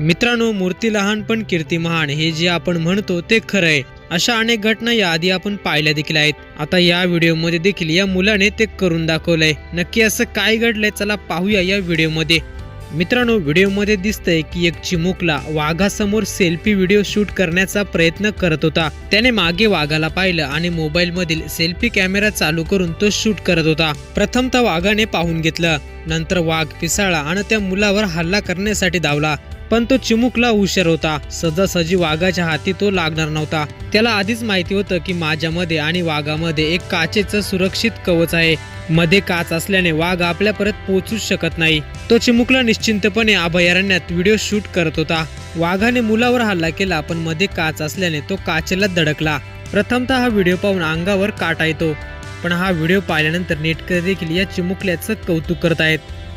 मित्रांनो मूर्ती लहान पण कीर्ती महान हे जे आपण म्हणतो ते खरं आहे. अशा अनेक घटना या आधी आपण पाहिल्या देखील आहेत. आता या व्हिडिओमध्ये देखील या मुलाने ते करून दाखवलंय. नक्की असं काय घडलंय चला पाहूया या व्हिडिओमध्ये. मित्रांनो व्हिडिओमध्ये दिसतंय की एक चिमुकला वाघासमोर सेल्फी व्हिडिओ शूट करण्याचा प्रयत्न करत होता. त्याने मागे वाघाला पाहिलं आणि मोबाईल मधील सेल्फी कॅमेरा चालू करून तो शूट करत होता. प्रथमतः वाघाने पाहून घेतलं. नंतर वाघ पिसाळला आणि त्या मुलावर हल्ला करण्यासाठी धावला. पण तो चिमुकला हुशार होता. सहजासहजी वाघाच्या हाती तो लागणार नव्हता. त्याला आधीच माहिती होतं की माझ्यामध्ये आणि वाघामध्ये एक काचेचं सुरक्षित कवच आहे. मध्ये काच असल्याने वाघ आपल्या परत पोहोचूच शकत नाही. तो चिमुकला निश्चिंतपणे अभयारण्यात व्हिडिओ शूट करत होता. वाघाने मुलावर हल्ला केला पण मध्ये काच असल्याने तो काचेला धडकला प्रथमतः हा व्हिडिओ पाहून अंगावर काटा येतो. पण हा व्हिडिओ पाहिल्यानंतर नेटकरी देखील या चिमुकल्याचं कौतुक करत आहेत.